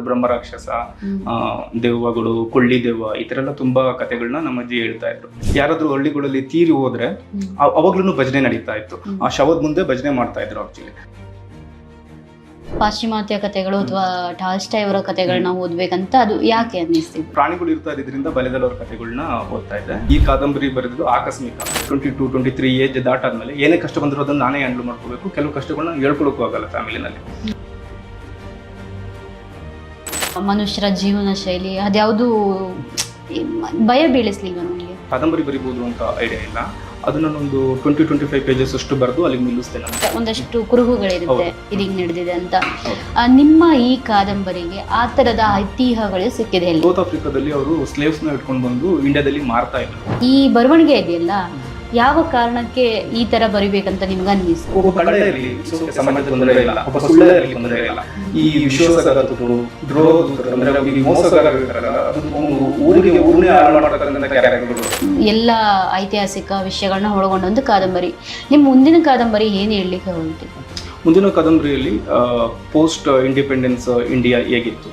ಇದ್ರು ಬ್ರಹ್ಮ ರಾಕ್ಷಸ ಆ, ದೆವ್ವಗಳು ಕೊಳ್ಳಿ ದೆವ್ವ ಈ ತರ ಎಲ್ಲ ತುಂಬಾ ಕಥೆಗಳನ್ನ ನಮ್ಮ ಅಜ್ಜಿ ಹೇಳ್ತಾ ಇದ್ರು. ಯಾರಾದ್ರೂ ಹಳ್ಳಿಗಳಲ್ಲಿ ತೀರಿ ಹೋದ್ರೆ ಅವಾಗ್ಲೂ ಭಜನೆ ನಡೀತಾ ಇತ್ತು. ಆ ಶವದ ಮುಂದೆ ಭಜನೆ ಮಾಡ್ತಾ ಇದ್ರು ಆಕ್ಚುಲಿ ಪಾಶ್ಚಿಮಾತ್ಯ ಕಥೆಗಳು ಅಥವಾ ಟಾಲ್ಸ್ಟಾಯ್ ಅವರ ಕಥೆಗಳನ್ನ ಓದ್ಬೇಕಂತ ಅದು ಯಾಕೆ ಅನ್ನಿಸ್ತಿತ್ತು? ಪ್ರಾಣಿಗಳು ಇರ್ತಾ ಇದ್ರಿಂದ ಬಲೆದಲ್ಲವ್ರ ಕಥೆಗಳನ್ನ ಓದ್ತಾ ಇದ್ದೆ. ಈ ಕಾದಂಬರಿ ಬರೆದಿದ್ದು ಆಕಸ್ಮಿಕ. Twenty two twenty three age ದಾಟಾದ್ಮೇಲೆ ಏನೇ ಕಷ್ಟ ಬಂದರೂ ಅದನ್ನ ನಾನೇ ಹ್ಯಾಂಡಲ್ ಮಾಡ್ಕೋಬೇಕು. ಕೆಲವು ಕಷ್ಟಗಳನ್ನ ಹೇಳ್ಕೊಳಕ್ಕೂ ಆಗಲ್ಲ ಫ್ಯಾಮಿಲಿನಲ್ಲಿ ಮನುಷ್ಯರ ಜೀವನ ಶೈಲಿ ಅದ್ಯಾವುದು ಭಯ ಬೀಳಿಸ್ಲಿಲ್ಲ ನನಗೆ ಕಾದಂಬರಿ ಬರಿಬೋದು ಅಂತ ಐಡಿಯಾ ಇಲ್ಲ. ಅದನ್ನ ಒಂದು ಟ್ವೆಂಟಿ ಟ್ವೆಂಟಿ ಫೈವ್ ಪೇಜಸ್ ಅಷ್ಟು ಬರೆದು ಅಲ್ಲಿಗೆ ನಿಲ್ಲಿಸ್ತೇನೆ. ಒಂದಷ್ಟು ಕುರುಹುಗಳಿರುತ್ತೆ. ಇದೀಗ ನಡೆದಿದೆ ಅಂತ. ನಿಮ್ಮ ಈ ಕಾದಂಬರಿಗೆ ಆ ತರದ ಐತಿಹ್ಯಗಳು ಸಿಕ್ಕಿದೆ ಸೌತ್ ಆಫ್ರಿಕಾದಲ್ಲಿ ಅವರು ಸ್ಲೇವ್ಸ್ನ ಇಟ್ಕೊಂಡು ಬಂದು ಇಂಡಿಯಾದಲ್ಲಿ ಮಾರ್ತಾ ಇದ್ರು. ಈ ಬರವಣಿಗೆ ಇದೆಯಲ್ಲ? ಯಾವ ಕಾರಣಕ್ಕೆ ಈ ತರ ಬರಿಬೇಕಂತ ನಿಮ್ಗೆ ಅನ್ನಿಸ್ತು? ಒಬ್ಬ ಕಳ್ಳ ಇರಲಿ ಸಮಾಜದ ತೊಂದರೆ ಇಲ್ಲ ಒಬ್ಬ ಸುಳ್ಳ ಇರಲಿ ತೊಂದರೆ ಇಲ್ಲ. ಈ ವಿಶ್ವಾಸಘಾತಕರು ದ್ರೋಹದೂತರು ಅಂದ್ರೆ ಈ ಮೋಸಗಾರರು ಅದು ಒಂದು ಊರಿಗೆ ಊರನ್ನೇ ಹಾಳು ಮಾಡತಕ್ಕಂಥ ಕ್ಯಾರೆಕ್ಟರ್ಗಳು. ಎಲ್ಲ ಐತಿಹಾಸಿಕ ವಿಷಯಗಳನ್ನ ಒಳಗೊಂಡ ಒಂದು ಕಾದಂಬರಿ. ನಿಮ್ಮ ಮುಂದಿನ ಕಾದಂಬರಿ ಏನು ಹೇಳಲಿಕ್ಕೆ ಹೊರಟಿದೆ ಮುಂದಿನ ಕಾದಂಬರಿಯಲ್ಲಿ ಪೋಸ್ಟ್ ಇಂಡಿಪೆಂಡೆನ್ಸ್ ಇಂಡಿಯಾ ಹೇಗಿತ್ತು?